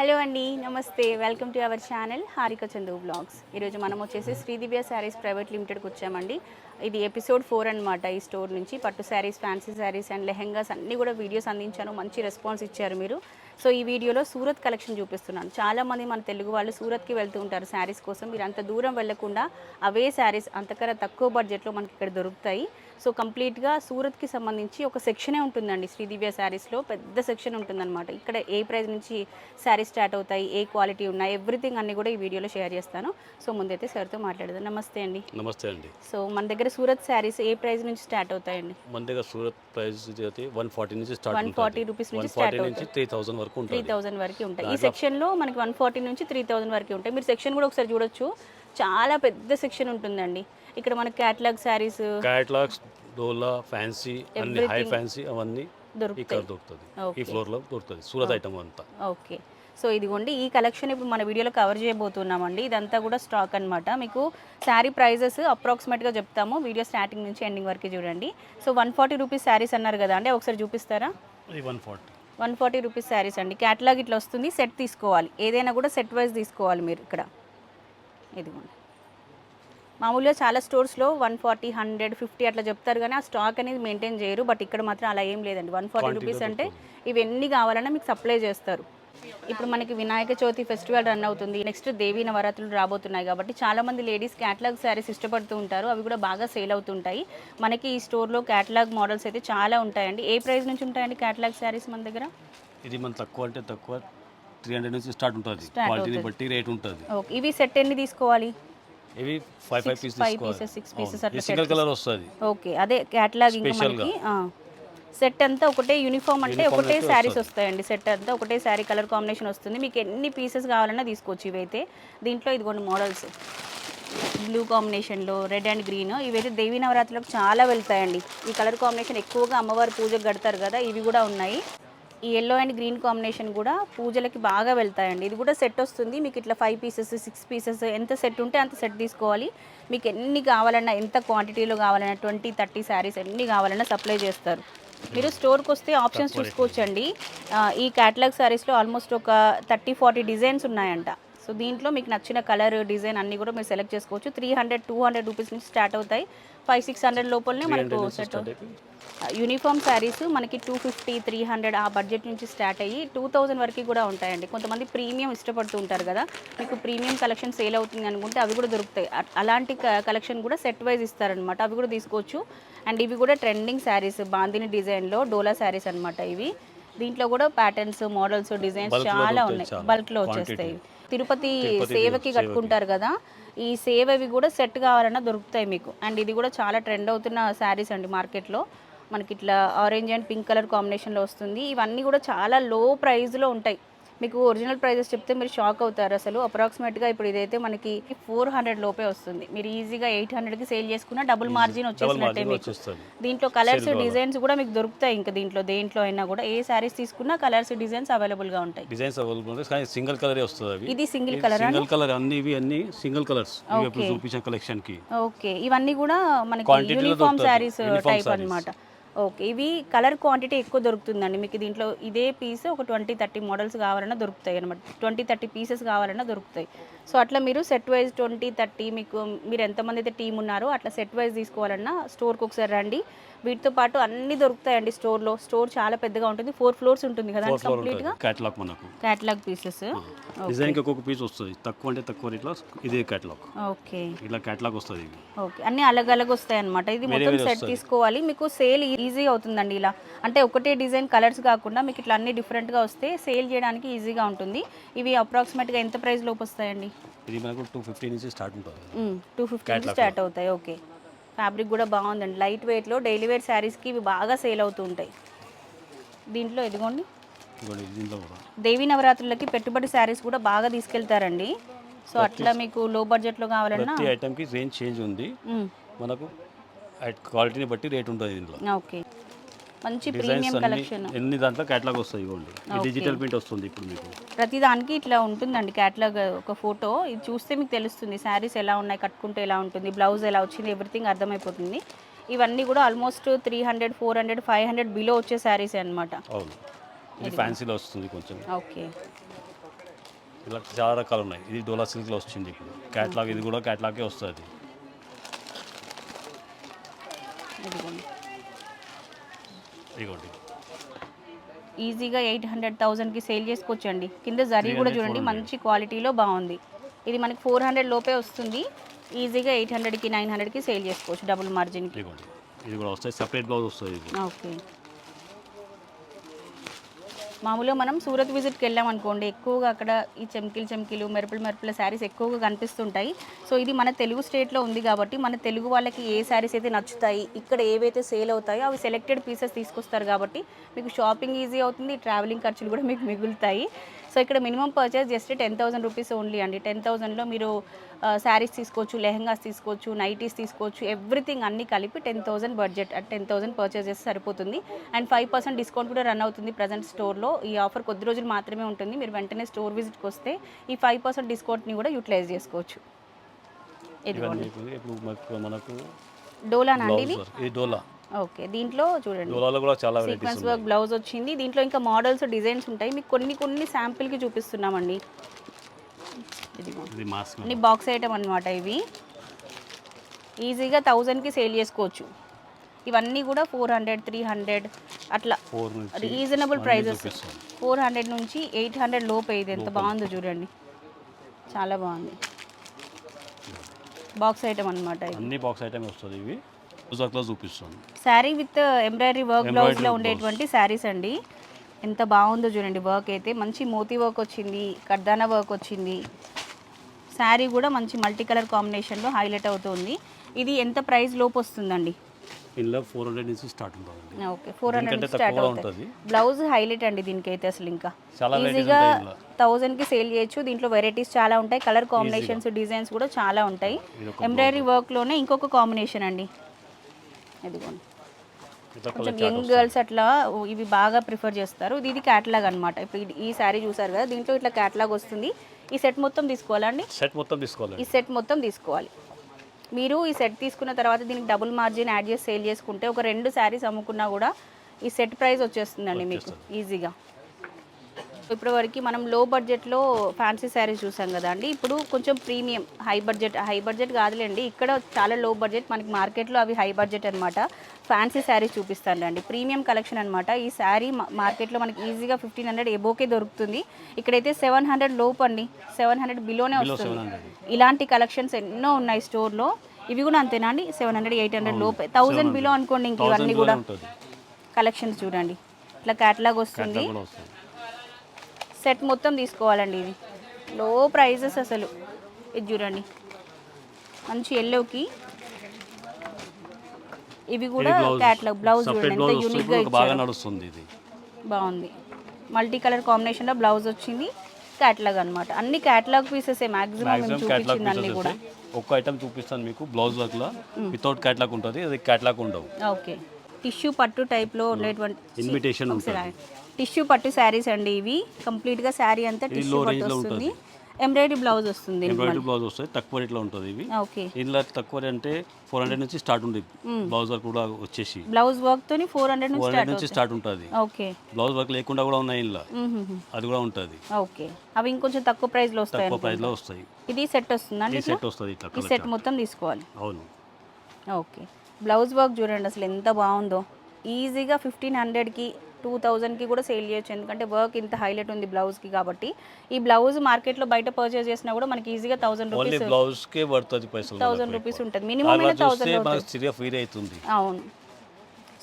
Hello అండి నమస్తే. Welcome to our channel Harika Chandu blogs. ఈరోజు మనం వచ్చేసి శ్రీదివ్య శారీస్ ప్రైవేట్ లిమిటెడ్కి వచ్చామండి. ఇది ఎపిసోడ్ ఫోర్ అన్నమాట ఈ స్టోర్ నుంచి. పట్టు శారీస్ ఫ్యాన్సీ శారీస్ అండ్ లెహెంగాస్ అన్నీ కూడా వీడియోస్ అందించాను మంచి రెస్పాన్స్ ఇచ్చారు మీరు. సో ఈ వీడియోలో సూరత్ కలెక్షన్ చూపిస్తున్నాను. చాలామంది మన తెలుగు వాళ్ళు సూరత్కి వెళ్తూ ఉంటారు శారీస్ కోసం. మీరు అంత దూరం వెళ్ళకుండా అవే శారీస్ అంతకన్నా తక్కువ బడ్జెట్లో మనకి ఇక్కడ దొరుకుతాయి. సో కంప్లీట్గా సూరత్కి సంబంధించి ఒక సెక్షనే ఉంటుందండి శ్రీదివ్య శారీస్లో. పెద్ద సెక్షన్ ఉంటుందన్నమాట. ఇక్కడ ఏ ప్రైస్ నుంచి శారీస్ స్టార్ట్ అవుతాయి ఏ క్వాలిటీ ఉన్నాయి ఎవ్రీథింగ్ అన్ని కూడా ఈ వీడియోలో షేర్ చేస్తాను. సో ముందైతే సార్తో మాట్లాడదాం. నమస్తే అండి. నమస్తే అండి. సో మన దగ్గర సూరత్ శారీస్ ఏ ప్రైస్ నుంచి స్టార్ట్ అవుతాయండి? మన దగ్గర సూరత్ ప్రైస్ అయితే వన్ ఫార్టీ నుంచి స్టార్ట్ 140 రూపీస్ నుంచి వన్ ఫార్టీ నుంచి త్రీ థౌసండ్ వరకు త్రీ ఉంటుంది థౌజండ్ వరకు ఉంటాయి. ఈ సెక్షన్లో మనకి వన్ ఫార్టీ నుంచి త్రీ థౌజండ్ వరకు ఉంటాయి. మీరు సెక్షన్ కూడా ఒకసారి చూడొచ్చు. చాలా పెద్ద సెక్షన్ ఉంటుందండి. ఇక్కడ మనకి క్యాటలాగ్ శారీస్ క్యాట్లాగ్స్ డోలా ఫ్యాన్సీ అన్ని హై ఫ్యాన్సీ అవన్నీ ఇక్కడ దొరుకుతుంది. ఈ ఫ్లోర్లో దొరుకుతుంది. సూరత్ ఐటమ్ అంతా. ఓకే సో ఇదిగోండి ఈ కలెక్షన్ ఇప్పుడు మన వీడియోలో కవర్ చేయబోతున్నామండి. ఇదంతా కూడా స్టాక్ అన్నమాట. మీకు శారీ ప్రైజెస్ అప్రాక్సిమేట్గా చెప్తాము. వీడియో స్టార్టింగ్ నుంచి ఎండింగ్ వరకు చూడండి. So one forty rupees sarees అన్నారు కదా అండి ఒకసారి చూపిస్తారా? One forty one forty rupees sarees అండి. క్యాటలాగ్ ఇట్లా వస్తుంది సెట్ తీసుకోవాలి. ఏదైనా కూడా సెట్ వైజ్ తీసుకోవాలి మీరు ఇక్కడ. ఇదిగోండి. మామూలుగా చాలా స్టోర్స్లో వన్ ఫార్టీ హండ్రెడ్ ఫిఫ్టీ అట్లా చెప్తారు కానీ ఆ స్టాక్ అనేది మెయింటైన్ చేయరు. బట్ ఇక్కడ మాత్రం అలా ఏం లేదండి. వన్ ఫార్టీ రూపీస్ అంటే ఇవి ఎన్ని కావాలన్నా మీకు సప్లై చేస్తారు. ఇప్పుడు మనకి వినాయక చవితి ఫెస్టివల్ రన్ అవుతుంది. నెక్స్ట్ దేవీ నవరాత్రులు రాబోతున్నాయి కాబట్టి చాలా మంది లేడీస్ క్యాటలాగ్ శారీస్ ఇష్టపడుతూ ఉంటారు. అవి కూడా బాగా సేల్ అవుతుంటాయి. మనకి ఈ స్టోర్లో క్యాటలాగ్ మోడల్స్ అయితే చాలా ఉంటాయండి. ఏ ప్రైస్ నుంచి ఉంటాయండి క్యాటలాగ్ శారీస్ మన దగ్గర? ఇది మన తక్కువ అంటే తక్కువ త్రీ హండ్రెడ్ నుంచి స్టార్ట్ ఉంటుంది. క్వాలిటీని బట్టి రేట్ ఉంటుంది. ఓకే ఇవి సెట్ ఎన్ని తీసుకోవాలి? ఇవి five five piece five pieces six pieces అట్లా సింగిల్ కలర్ వస్తుంది. ఓకే అదే క్యాటలాగ్ ఇంకా మనకి సెట్ అంతా ఒకటే యూనిఫామ్ అంటే ఒకటే శారీస్ వస్తాయండి సెట్ అంతా ఒకటే శారీ కలర్ కాంబినేషన్ వస్తుంది. మీకు ఎన్ని పీసెస్ కావాలన్నా తీసుకోవచ్చు ఇవైతే. దీంట్లో ఇదిగోండి మోడల్స్ బ్లూ కాంబినేషన్లో రెడ్ అండ్ గ్రీన్ ఇవైతే దేవీ నవరాత్రులకు చాలా వెళ్తాయండి. ఈ కలర్ కాంబినేషన్ ఎక్కువగా అమ్మవారి పూజకు కడతారు కదా ఇవి కూడా ఉన్నాయి. ఈ ఎల్లో అండ్ గ్రీన్ కాంబినేషన్ కూడా పూజలకి బాగా వెళ్తాయండి. ఇది కూడా సెట్ వస్తుంది. మీకు ఇట్లా ఫైవ్ పీసెస్ సిక్స్ పీసెస్ ఎంత సెట్ ఉంటే అంత సెట్ తీసుకోవాలి. మీకు ఎన్ని కావాలన్నా ఎంత క్వాంటిటీలో కావాలన్నా ట్వంటీ థర్టీ శారీస్ ఎన్ని కావాలన్నా సప్లై చేస్తారు. మీరు స్టోర్కి వస్తే ఆప్షన్స్ చూసుకోవచ్చండి. ఈ క్యాటలాగ్ శారీస్లో ఆల్మోస్ట్ ఒక థర్టీ ఫార్టీ డిజైన్స్ ఉన్నాయంట. సో దీంట్లో మీకు నచ్చిన కలర్ డిజైన్ అన్ని కూడా మీరు సెలెక్ట్ చేసుకోవచ్చు. Three hundred two hundred rupees నుంచి స్టార్ట్ అవుతాయి. ఫైవ్ సిక్స్ హండ్రెడ్ లోపలనే మనకు సెట్ యూనిఫామ్ శారీస్ మనకి టూ ఫిఫ్టీ త్రీ హండ్రెడ్ ఆ బడ్జెట్ నుంచి స్టార్ట్ అయ్యి టూ థౌజండ్ వరకు కూడా ఉంటాయండి. కొంతమంది ప్రీమియం ఇష్టపడుతూ ఉంటారు కదా మీకు ప్రీమియం కలెక్షన్ సేల్ అవుతుంది అనుకుంటే అవి కూడా దొరుకుతాయి. అలాంటి కలెక్షన్ కూడా సెట్ వైజ్ ఇస్తారనమాట అవి కూడా తీసుకోవచ్చు. అండ్ ఇవి కూడా ట్రెండింగ్ శారీస్ బాందిని డిజైన్లో డోలా శారీస్ అన్నమాట ఇవి. దీంట్లో కూడా ప్యాటర్న్స్ మోడల్స్ డిజైన్స్ చాలా ఉన్నాయి. బల్క్లో. వచ్చేస్తాయి. తిరుపతి సేవకి కట్టుకుంటారు కదా ఈ సేవవి కూడా సెట్ కావాలన్నా దొరుకుతాయి మీకు. అండ్ ఇది కూడా చాలా ట్రెండ్ అవుతున్న శారీస్ అండి మార్కెట్లో. మనకి ఇట్లా ఆరెంజ్ అండ్ పింక్ కలర్ కాంబినేషన్లో వస్తుంది. ఇవన్నీ కూడా చాలా లో ప్రైస్లో ఉంటాయి. మీకు ఒరిజినల్ ప్రైజెస్ చెప్తే మీరు షాక్ అవుతారు అసలు. అప్రాక్సిమేట్గా ఇప్పుడు ఇదైతే మనకి ఫోర్ హండ్రెడ్ లోపే వస్తుంది. మీరు ఈజీగా ఎయిట్ హండ్రెడ్కి సేల్ చేసుకున్న డబుల్ మార్జిన్ వచ్చేసినట్టే మీకు. దీంట్లో కలర్స్. డిజైన్స్ కూడా మీకు దొరుకుతాయి ఇంకా దీంట్లో దేంట్లో అయినా కూడా. ఏ శారీస్ తీసుకున్నా కలర్స్ డిజైన్స్ అవైలబుల్గా ఉంటాయి. డిజైన్స్ అవైలబుల్ ఉంటాయి. కానీ సింగిల్ కలరే వస్తుంది ఇది సింగిల్ కలర్ సింగిల్ కలర్ అన్ని ఇవి అన్ని సింగిల్ కలర్స్ చూపించిన కలెక్షన్కి. ఓకే ఇవన్నీ కూడా మనకి యూనిఫామ్. శారీస్ టైప్. అన్నమాట. ఓకే. ఇవి కలర్ క్వాంటిటీ ఎక్కువ దొరుకుతుందండి. మీకు దీంట్లో ఇదే పీస్ ఒక ట్వంటీ థర్టీ మోడల్స్ కావాలన్నా దొరుకుతాయి అనమాట ట్వంటీ థర్టీ పీసెస్ కావాలన్నా దొరుకుతాయి. సో అట్లా మీరు సెట్ వైజ్ ట్వంటీ థర్టీ మీకు మీరు ఎంతమంది అయితే టీం ఉన్నారో అట్లా సెట్ వైజ్ తీసుకోవాలన్నా స్టోర్కి ఒకసారి రండి. వీటితో పాటు అన్ని దొరుకుతాయండి స్టోర్లో. స్టోర్ చాలా పెద్దగా ఉంటుంది. ఫోర్ ఫ్లోర్స్ ఉంటుంది కదా కంప్లీట్గా. కేటలాగ్ మనకు. క్యాటలాగ్ పీసెస్ డిజైన్కి ఒక్కొక్క పీస్ వస్తుంది. తక్కువ అంటే తక్కువ రేట్లో ఇదే కేటలాగ్ ఓకే. ఇలా కేటలాగ్ వస్తుంది ఓకే. అన్ని అలగ్ అలగ్ వస్తాయి అనమాట ఇది మొత్తం సెట్ తీసుకోవాలి. మీకు సేల్ ఈజీ అవుతుందండి ఇలా. అంటే ఒకటే డిజైన్ కలర్స్ కాకుండా మీకు ఇట్లా అన్ని డిఫరెంట్గా వస్తే సేల్ చేయడానికి ఈజీగా ఉంటుంది. ఇవి అప్రాక్సిమేట్గా ఎంత ప్రైస్ లోపు వస్తాయండి? ఇది మనకు టూ ఫిఫ్టీ నుంచి స్టార్ట్ ఉంటుంది. టూ ఫిఫ్టీ స్టార్ట్ అవుతాయి. ఓకే. ఫ్యాబ్రిక్ కూడా బాగుందండి. లైట్ వెయిట్లో డైలీ వేర్ శారీస్కి ఇవి బాగా సేల్ అవుతూ ఉంటాయి. దీంట్లో ఇదిగోండి. దేవీ నవరాత్రులకి పెట్టుబడి శారీస్ కూడా బాగా తీసుకెళ్తారండి. సో అట్లా మీకు లో బడ్జెట్లో కావాలన్నా ఐటమ్కి రేంజ్ చేంజ్ ఉంది. మనకు క్వాలిటీని బట్టి రేట్ ఉంటుంది దీంట్లో ఓకే. మంచి ప్రీమియం కలెక్షన్ ఎన్ని దాంట్లో కేటలాగ్ వస్తాయి ఇవ్వండి. డిజిటల్ ప్రింట్ వస్తుంది ఇప్పుడు మీకు. ప్రతి దానికి ఇట్లా ఉంటుందండి క్యాటలాగ్ ఒక ఫోటో ఇది చూస్తే మీకు తెలుస్తుంది శారీస్ ఎలా ఉన్నాయి కట్టుకుంటే ఎలా ఉంటుంది బ్లౌజ్ ఎలా వచ్చింది ఎవ్రీథింగ్ అర్థమైపోతుంది. ఇవన్నీ కూడా almost three hundred four hundred five hundred below వచ్చే శారీస్ అనమాట అవును. ఇది ఫ్యాన్సీలో వస్తుంది కొంచెం. ఓకే. ఇలా చాలా రకాలు ఉన్నాయి. ఇది డోలా సిల్క్లో వచ్చింది ఇప్పుడు. క్యాట్లాగ్ ఇది కూడా క్యాట్లాగే వస్తుంది. ఇదిగోండి. ఇదిగోండి. ఈజీగా ఎయిట్ హండ్రెడ్ థౌజండ్కి సేల్ చేసుకోవచ్చండి. కింద జరీ కూడా 300, చూడండి 400. మంచి క్వాలిటీలో బాగుంది. ఇది మనకి ఫోర్ హండ్రెడ్ లోపే వస్తుంది. ఈజీగా ఎయిట్ హండ్రెడ్కి నైన్ హండ్రెడ్కి సేల్ చేసుకోవచ్చు డబుల్ మార్జిన్కి. ఇది కూడా వస్తాయి. సపరేట్ బ్లౌజ్ వస్తుంది ఓకే. మామూలుగా మనం సూరత్ విజిట్కి వెళ్ళాం అనుకోండి ఎక్కువగా అక్కడ ఈ చెమ్కిలు చెమ్కిలు మెరుపులు మెరుపుల శారీస్ ఎక్కువగా కనిపిస్తుంటాయి. సో ఇది మన తెలుగు స్టేట్లో ఉంది కాబట్టి మన తెలుగు వాళ్ళకి ఏ శారీస్ అయితే నచ్చుతాయి ఇక్కడ ఏవైతే సేల్ అవుతాయో అవి సెలెక్టెడ్ పీసెస్ తీసుకొస్తారు కాబట్టి మీకు షాపింగ్ ఈజీ అవుతుంది ట్రావెలింగ్ ఖర్చులు కూడా మీకు మిగులుతాయి. సో ఇక్కడ minimum purchase just ten thousand rupees only అండి. టెన్ థౌసండ్లో మీరు శారీస్ తీసుకోవచ్చు లెహంగాస్ తీసుకోవచ్చు నైటీస్ తీసుకోవచ్చు ఎవ్రీథింగ్ అన్ని కలిపి ten thousand budget ten thousand purchase చేస్తే సరిపోతుంది. అండ్ ఫైవ్ పర్సెంట్ డిస్కౌంట్ కూడా రన్ అవుతుంది ప్రజెంట్ స్టోర్లో. ఈ ఆఫర్ కొద్ది రోజులు మాత్రమే ఉంటుంది. మీరు వెంటనే స్టోర్ విజిట్కి వస్తే ఈ ఫైవ్ పర్సెంట్ డిస్కౌంట్ని కూడా యూటిలైజ్ చేసుకోవచ్చు. ఇదిగోండి. మనకు- డోలానా అండి ఇది డోలా. ఓకే దీంట్లో చూడండి. డోలాలో కూడా చాలా వెరైటీస్ సీక్వెన్స్ వర్క్ బ్లౌజ్ వచ్చింది. దీంట్లో ఇంకా మోడల్స్ డిజైన్స్ ఉంటాయి. మీకు కొన్ని కొన్ని శాంపిల్కి చూపిస్తున్నామండి. ఇదిగో. ఇది మాస్క్ అన్ని బాక్స్ ఐటమ్ అనమాట ఇవి. ఈజీగా థౌజండ్కి సేల్ చేసుకోవచ్చు. ఇవన్నీ కూడా ఫోర్ హండ్రెడ్ త్రీ హండ్రెడ్ అట్లా. ఫోర్ నుంచి రీజనబుల్ ప్రైజెస్. ఫోర్ హండ్రెడ్ నుంచి ఎయిట్ హండ్రెడ్ లోపు ఇది ఎంత బాగుందో చూడండి. చాలా బాగుంది. బాక్స్ ఐటమ్ అనమాట ఇది అన్ని బాక్స్ ఐటమ్ వస్తుంది ఇవి. వర్క్లో చూపిస్తాం శారీ విత్ ఎంబ్రాయిడరీ వర్క్ బ్లౌజ్లో blouse. ఉండేటువంటి శారీస్ అండి. ఎంత బాగుందో చూడండి వర్క్ అయితే. మంచి మోతీ వర్క్ వచ్చింది కర్దానా వర్క్ వచ్చింది. శారీ కూడా మంచి మల్టీ కలర్ కాంబినేషన్లో హైలైట్ అవుతుంది. ఇది ఎంత ప్రైస్ లోపు వస్తుందండి? ఇందులో ఫోర్ హండ్రెడ్ నుంచి స్టార్ట్ ఉంటుంది ఓకే. ఫోర్ హండ్రెడ్ స్టార్ట్ అవుతుంది బ్లౌజ్ హైలైట్ అండి దీనికైతే అసలు ఇంకా. ఈజీగా. థౌజండ్కి సేల్ చేయొచ్చు. దీంట్లో వెరైటీస్ చాలా ఉంటాయి. కలర్ కాంబినేషన్స్ డిజైన్స్ కూడా చాలా ఉంటాయి. ఎంబ్రాయిడరీ వర్క్లోనే ఇంకొక కాంబినేషన్ అండి. ఇదిగోండి. కొంచెం యంగ్ గర్ల్స్ అట్లా ఇవి బాగా ప్రిఫర్ చేస్తారు. ఇది ఇది క్యాటలాగ్ అనమాట ఇప్పుడు ఈ శారీ చూసారు కదా దీంట్లో ఇట్లా క్యాటలాగ్ వస్తుంది. ఈ సెట్ మొత్తం తీసుకోవాలండి సెట్ మొత్తం తీసుకోవాలి. ఈ సెట్ మొత్తం తీసుకోవాలి. మీరు ఈ సెట్ తీసుకున్న తర్వాత దీనికి డబుల్ మార్జిన్ యాడ్ చేసి సేల్ చేసుకుంటే ఒక రెండు శారీస్ అమ్ముకున్నా కూడా ఈ సెట్ ప్రైస్ వచ్చేస్తుందండి మీకు ఈజీగా. ఇప్పటి వరకు మనం లో బడ్జెట్లో ఫ్యాన్సీ శారీస్ చూసాం కదా అండి ఇప్పుడు కొంచెం premium high budget high budget కాదులేండి. ఇక్కడ చాలా లో బడ్జెట్ మనకి మార్కెట్లో అవి హై బడ్జెట్ అనమాట ఫ్యాన్సీ శారీస్ చూపిస్తానండి ప్రీమియం కలెక్షన్ అనమాట ఈ శారీ మార్కెట్లో మనకి ఈజీగా ఫిఫ్టీన్ హండ్రెడ్ ఎబోకే దొరుకుతుంది. ఇక్కడైతే సెవెన్ హండ్రెడ్ లోపు అండి. సెవెన్ హండ్రెడ్ బిలోనే బిలో వస్తుంది. ఇలాంటి కలెక్షన్స్ ఎన్నో ఉన్నాయి స్టోర్లో ఇవి కూడా అంతేనా అండి? సెవెన్ హండ్రెడ్ ఎయిట్ హండ్రెడ్ లోపే. థౌజండ్ బిలో అనుకోండి ఇంక ఇవన్నీ కూడా కలెక్షన్స్ చూడండి. ఇట్లా క్యాటలాగ్ వస్తుంది. సెట్ మొత్తం తీసుకోవాలండి ఇది. లో ప్రైజెస్ అసలు. ఇది చూడండి. మంచి ఎల్లోకి ఇవి కూడా క్యాటలాగ్ బ్లౌజ్ ఎంత యూనిక్గా ఇప్పుడు బాగా ఇచ్చారు. నడుస్తుంది ఇది. బాగుంది. మల్టీ కలర్ కాంబినేషన్లో బ్లౌజ్ వచ్చింది క్యాటలాగ్ అనమాట అన్ని క్యాటలాగ్ పీసెస్ మాక్సిమం చూపించింది అన్ని కూడా. ఒక్క ఐటమ్ చూపిస్తాను మీకు బ్లౌజ్ వర్క్లో. వితౌట్ క్యాట్లాగ్ ఉంటుంది అది క్యాట్లాగ్ ఉండవు. ఓకే. టిష్యూ పట్టు టైప్లో ఉండేటువంటి ఇన్విటేషన్ ఉంటుంది. టిష్యూ పట్టు శారీస్ అండి ఇవి. కంప్లీట్గా శారీ అంతా టిష్యూ పట్టు లో వస్తుంది. ఎంబ్రాయిడరీ బ్లౌజ్ వస్తుంది ఎంబ్రాయిడరీ బ్లౌజ్ వస్తాయి తక్కువ రేట్లో ఉంటుంది ఇవి. ఓకే. ఇందులో తక్కువ రేట్ అంటే ఫోర్ హండ్రెడ్ నుంచి స్టార్ట్ ఉంది. బ్లౌజ్ వర్క్ కూడా వచ్చేసి. బ్లౌజ్ వర్క్ తోని ఫోర్ హండ్రెడ్ నుంచి ఫోర్ హండ్రెడ్ నుంచి స్టార్ట్ ఉంటుంది. ఓకే. బ్లౌజ్ వర్క్ లేకుండా కూడా ఉన్నాయి ఇందులో. అది కూడా ఉంటుంది. ఓకే. అవి ఇంకొంచెం తక్కువ ప్రైస్లో వస్తాయి తక్కువ అనుకుంటా. ప్రైస్లో వస్తాయి. ఇది సెట్ వస్తుందండి సెట్ వస్తుంది ఇట్లా ఈ సెట్. మొత్తం తీసుకోవాలి. అవును. ఓకే. బ్లౌజ్ వర్క్ చూడండి అసలు ఎంత బాగుందో. ఈజీగా ఫిఫ్టీన్ హండ్రెడ్కి టూ థౌజండ్కి కూడా సేల్ చేయొచ్చు. ఎందుకంటే వర్క్ ఇంత హైలైట్ ఉంది బ్లౌజ్కి కాబట్టి. ఈ బ్లౌజ్ మార్కెట్లో బయట పర్చేస్ చేసినా కూడా మనకి ఈజీగా థౌసండ్ రూపీస్ బ్లౌజ్కే పడుతుంది పైసలు థౌసండ్ రూపీస్ ఉంటుంది. మినిమం థౌసండ్ అవుతుంది. అవును.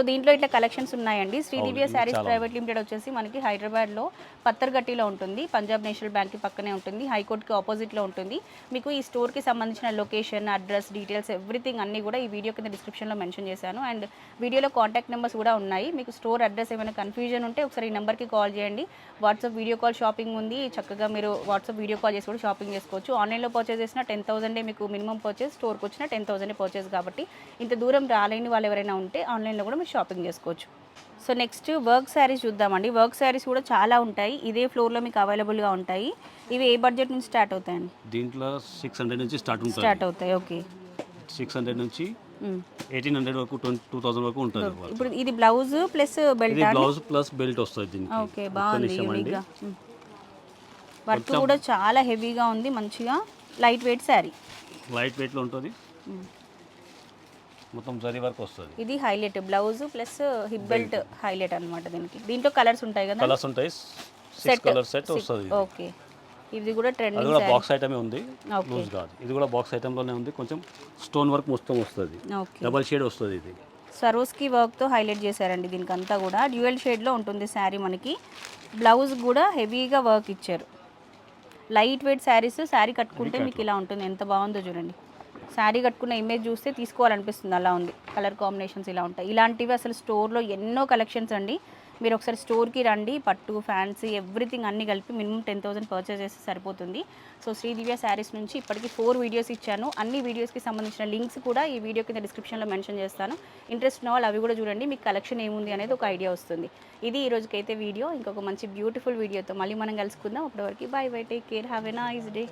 సో దీంట్లో ఇట్లా కలెక్షన్స్ ఉన్నాయండి. శ్రీదివ్య శారీస్ ప్రైవేట్ లిమిటెడ్ వచ్చేసి మనకి హైదరాబాద్లో పత్తర్గట్టిలో ఉంటుంది. పంజాబ్ నేషనల్ బ్యాంక్కి పక్కనే ఉంటుంది. హైకోర్టుకి ఆపోజిట్లో ఉంటుంది. మీకు ఈ స్టోర్కి సంబంధించిన లొకేషన్ అడ్రస్ డీటెయిల్స్ ఎవ్రీథింగ్ అన్నీ కూడా ఈ వీడియో కింద డిస్క్రిప్షన్లో మెన్షన్ చేశాను. అండ్ వీడియోలో కాంటాక్ట్ నెంబర్స్ కూడా ఉన్నాయి. మీకు స్టోర్ అడ్రస్ ఏమైనా కన్ఫ్యూజన్ ఉంటే ఒకసారి ఈ నెంబర్కి కాల్ చేయండి. వాట్సాప్ వీడియో కాల్ షాపింగ్ ఉంది. చక్కగా మీరు వాట్సాప్ వీడియో కాల్ చేసి కూడా షాపింగ్ చేసుకోవచ్చు. ఆన్లైన్లో పర్చేస్ చేసిన టెన్ థౌసండే మీకు మినిమం పర్చేస్ స్టోర్కి వచ్చిన టెన్ థౌసండే పర్చేస్ కాబట్టి ఇంత దూరం రాలేని వాళ్ళు ఎవరైనా ఉంటే ఆన్లైన్లో కూడా మీరు షాపింగ్ చేసుకోవచ్చు. సో నెక్స్ట్ వర్క్ శారీస్ చూద్దామండి. వర్క్ శారీస్ కూడా చాలా ఉంటాయి. ఇదే ఫ్లోర్లో మీకు అవైలబుల్గా ఉంటాయి. ఇవి ఏ బడ్జెట్ నుంచి స్టార్ట్ అవుతాయండి? దీంట్లో సిక్స్ హండ్రెడ్ నుంచి స్టార్ట్ ఉంటుంది స్టార్ట్ అవుతాయి. ఓకే సిక్స్ హండ్రెడ్ నుంచి ఎయిటీన్ హండ్రెడ్ వరకు ట్వంటీ టూ థౌసండ్ వరకు ఉంటుంది ఇప్పుడు ఇది blouse plus belt blouse plus belt వస్తుంది దీనికి. ఓకే బాగుంది. యూనిక్గా వర్క్ కూడా చాలా హెవీగా ఉంది మంచిగా. లైట్ వెయిట్ శారీ లైట్ వెయిట్లో ఉంటుంది మొత్తం జరీ వర్క్ వస్తుంది. ఇది highlight blouse plus hip belt highlight అన్నమాట దీనికి. దీంట్లో కలర్స్ ఉంటాయి కదా? కలర్స్ ఉంటాయి. సిక్స్ కలర్ సెట్ వస్తుంది. ఓకే. ఇది కూడా అది ట్రెండింగ్ కూడా బాక్స్ ఐటమే ఉంది. లూజ్ కాదు. ఇది కూడా బాక్స్ ఐటెంలోనే ఉంది. కొంచెం స్టోన్ వర్క్ మొత్తం వస్తుంది. ఓకే డబల్ షేడ్ వస్తుంది ఇది. సరోస్కి వర్క్తో హైలైట్ చేశారండి దీనికి అంతా కూడా డ్యూయల్ షేడ్లో ఉంటుంది శారీ మనకి. బ్లౌజ్ కూడా హెవీగా వర్క్ ఇచ్చారు. లైట్ వెయిట్ శారీస్ శారీ కట్టుకుంటే మీకు ఇలా ఉంటుంది. ఎంత బాగుందో చూడండి. శారీ కట్టుకున్న ఇమేజ్ చూస్తే తీసుకోవాలనిపిస్తుంది. అలా ఉంది. కలర్ కాంబినేషన్స్ ఇలా ఉంటాయి. ఇలాంటివి అసలు స్టోర్లో ఎన్నో కలెక్షన్స్ అండి. మీరు ఒకసారి స్టోర్కి రండి. పట్టు ఫ్యాన్సీ ఎవ్రీథింగ్ అన్ని కలిపి మినిమం టెన్ థౌసండ్ పర్చేస్ చేస్తే సరిపోతుంది. సో శ్రీదివ్య శారీస్ నుంచి ఇప్పటికి ఫోర్ వీడియోస్ ఇచ్చాను. అన్ని వీడియోస్కి సంబంధించిన లింక్స్ కూడా ఈ వీడియో కింద డిస్క్రిప్షన్లో మెన్షన్ చేస్తాను. ఇంట్రెస్ట్ ఉన్న వాళ్ళు అవి కూడా చూడండి. మీకు కలెక్షన్ ఏముంది అనేది ఒక ఐడియా వస్తుంది. ఇది ఈ రోజుకైతే వీడియో ఇంకొక మంచి బ్యూటిఫుల్ వీడియోతో మళ్ళీ మనం కలుసుకుందాం. అప్పటివరకు bye bye take care have a nice day